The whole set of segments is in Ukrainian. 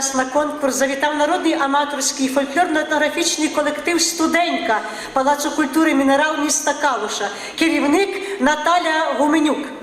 нас на конкурс завітав народний аматорський фольклорно-етнографічний колектив Студенька Палацу культури мінерал міста Калуша, керівник Наталя Гуменюк.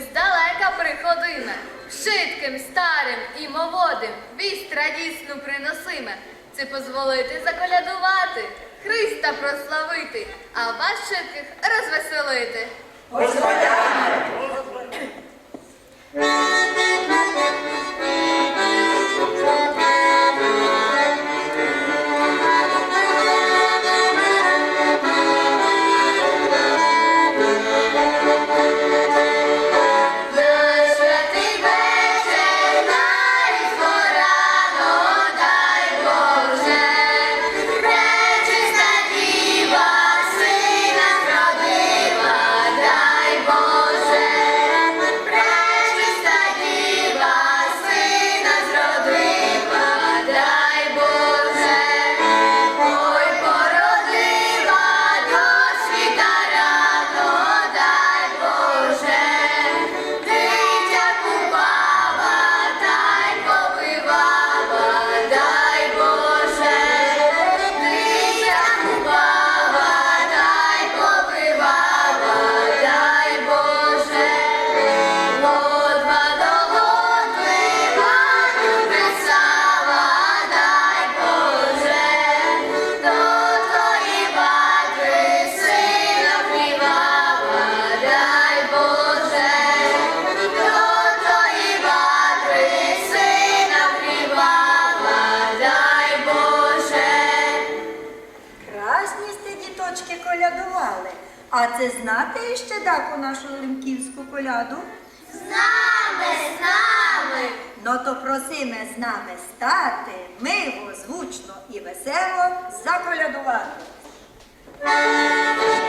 здалека приходиме, шитким, старим і молодим вість радісну приносиме. Це дозволити заколядувати, Христа прославити, а вас шитких розвеселити. Господа! А це знати ще даку нашу лимківську коляду? З нами, з! Ну то просиме з нами стати, миво, звучно і весело заколядувати. Е,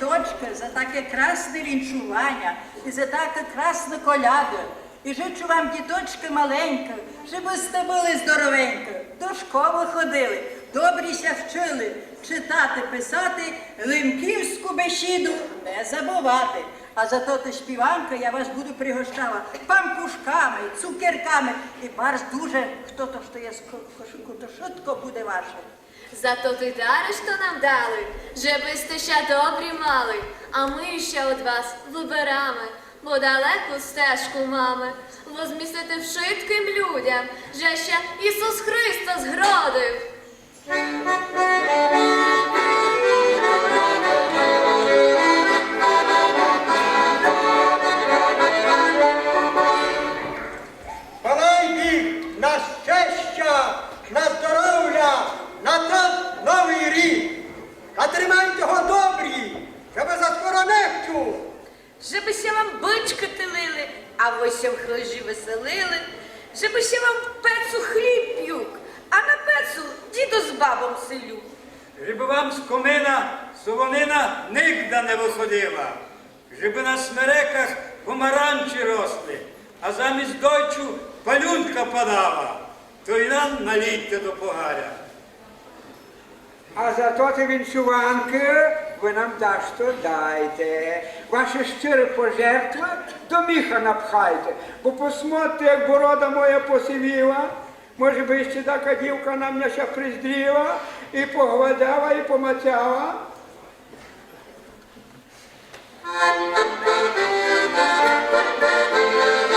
дочка за таке красне вінчування і за таке красне коляду. І жичу вам, діточки, маленька, щоб сте були здоровенько, до школи ходили, добріся вчили читати, писати, лимківську бесіду не забувати. А за то, ти співанка, я вас буду пригощала пампушками, цукерками. І барс дуже хто то що є з кошику, то швидко буде ваше. Зато ти дариш, що нам дали, же сте ще добрі мали, а ми ще од вас виберемо, бо далеку стежку мами, возмістити вшитким людям, же ще Ісус Христос згродив. Палай на щастя, на здоров'я, на тот новий рік. А тримайте його добрі, щоб за скоро не вчув. Żeby się wam byczki tylili, a wy się w weselili. Żeby się wam w pecu chlіб piók, a na діду з бабом селю. Щоб вам з комина солонина нигда не виходила, щоб на смереках помаранчі росли, а замість дойчу палюнка падала, то й нам налійте до погаря. А за то ти віншуванки ви нам дашто дайте. Ваші щирі пожертви до міха напхайте. Бо посмотрите, як борода моя посивіла. Може би ще така дівка на мене ще приздріла і погладала, і помацяла. Вінчую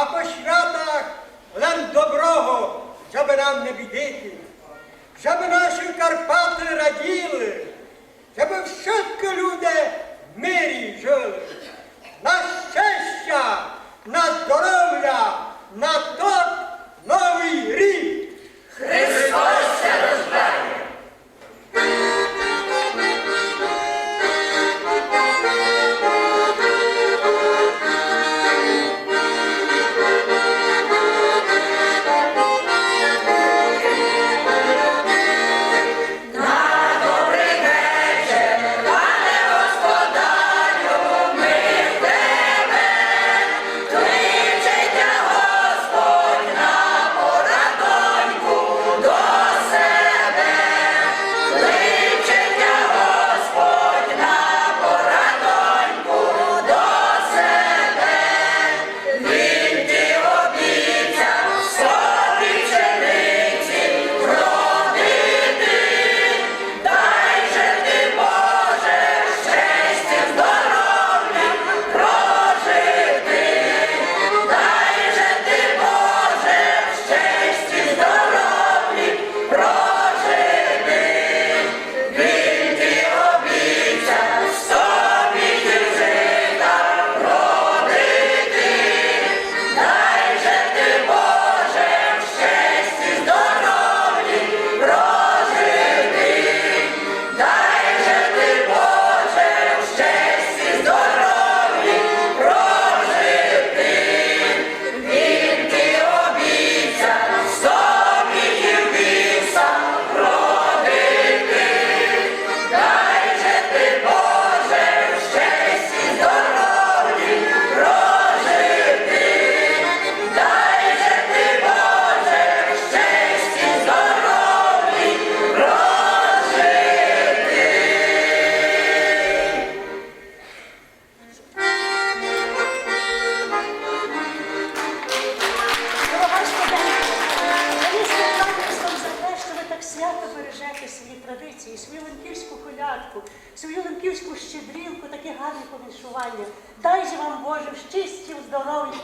а по святах лем доброго, щоб нам не бідити, щоб наші Карпати раділи, щоб всі люди в мирі жили. На щастя, на здоров'я, на тот новий рік. Пане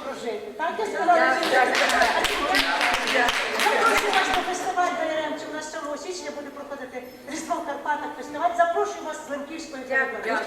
прожити. Так, я сказала, що запрошую вас на фестиваль Даремче. У нас 7 січня буде проходити Різдво в Карпатах фестиваль. Запрошую вас з Лемківської Дякую.